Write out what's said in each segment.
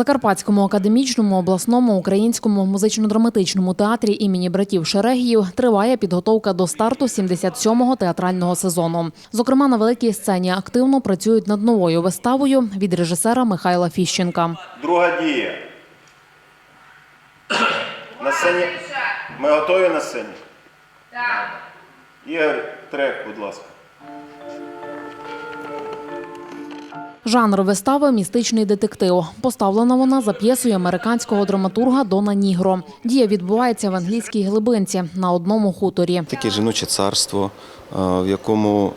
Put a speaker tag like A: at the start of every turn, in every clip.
A: Закарпатському академічному обласному українському музично-драматичному театрі імені братів Шерегіїв триває підготовка до старту 77-го театрального сезону. Зокрема, на великій сцені активно працюють над новою виставою від режисера Михайла Фіщенка.
B: Друга дія. На сцені. Ми готові на сцені? Так. Ігор, трек, будь ласка.
A: Жанр вистави містичний детектив. Поставлена вона за п'єсою американського драматурга Дона Нігро. Дія відбувається в англійській глибинці на одному хуторі.
C: Таке жіноче царство, е, в якому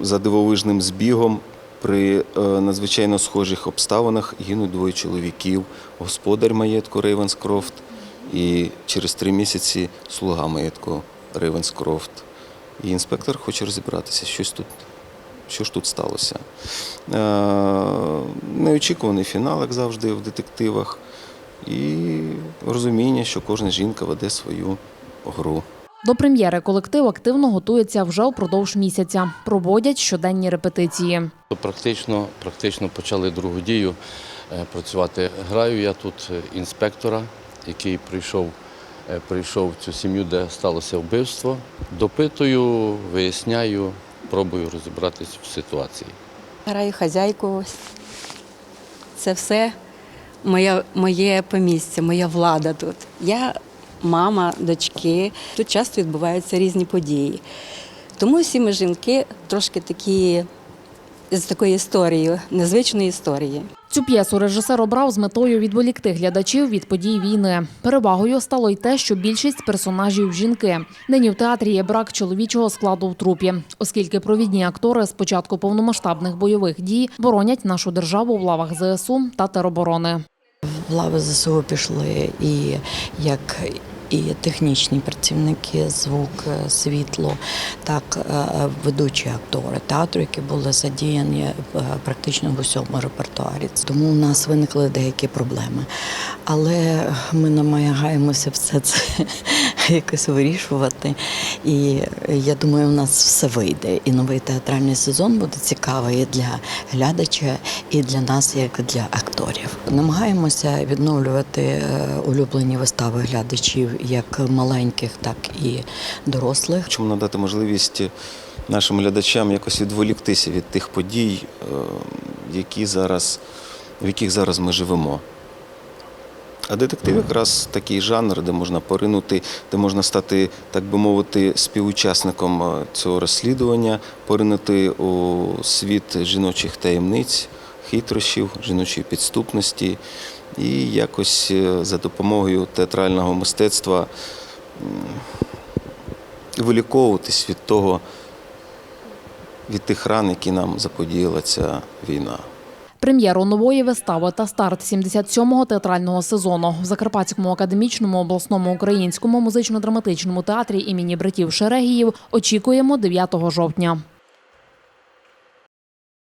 C: за дивовижним збігом при е, надзвичайно схожих обставинах гинуть двоє чоловіків, господар маєтку Рейвенскрофт і через три місяці слуга маєтку Рейвенскрофт. І інспектор хоче розібратися, щось тут, що ж тут сталося. Е, Неочікуваний фінал, як завжди, в детективах, і розуміння, що кожна жінка веде свою гру.
A: До прем'єри колектив активно готується вже упродовж місяця. Проводять щоденні репетиції.
D: Практично, практично почали другу дію е, працювати. Граю я тут е, інспектора, який прийшов, прийшов в цю сім'ю, де сталося вбивство. Допитую, виясняю, пробую розібратися в ситуації.
E: Граю хазяйку. Це все моє, моє помістя, моя влада тут. Я мама, дочки. Тут часто відбуваються різні події. Тому всі ми жінки трошки такі з такою історією, незвичної історії.
A: Цю п'єсу режисер обрав з метою відволікти глядачів від подій війни. Перевагою стало й те, що більшість персонажів жінки. Нині в театрі є брак чоловічого складу в трупі, оскільки провідні актори з початку повномасштабних бойових дій боронять нашу державу в лавах ЗСУ та тероборони.
F: В лави ЗСУ пішли і як і технічні працівники, звук, е, світло, так е, ведучі актори театру, які були задіяні е, практично в усьому репертуарі. Тому у нас виникли деякі проблеми. Але ми намагаємося все це якось вирішувати. І я думаю, у нас все вийде. І новий театральний сезон буде цікавий для глядача, і для нас, як для акторів. Намагаємося відновлювати е, улюблені вистави глядачів, як маленьких, так і дорослих.
C: Хочемо надати можливість нашим глядачам якось відволіктися від тих подій, е, які зараз, в яких зараз ми живемо. А детектив якраз такий жанр, де можна поринути, де можна стати, так би мовити, співучасником е, цього розслідування, поринути у світ жіночих таємниць, хитрощів, жіночої підступності і якось е, за допомогою театрального мистецтва виліковуватись від того, від тих ран, які нам заподіяла ця війна.
A: Прем'єру нової вистави та старт 77-го театрального сезону в Закарпатському академічному обласному українському музично-драматичному театрі імені братів Шерегіїв очікуємо 9 жовтня.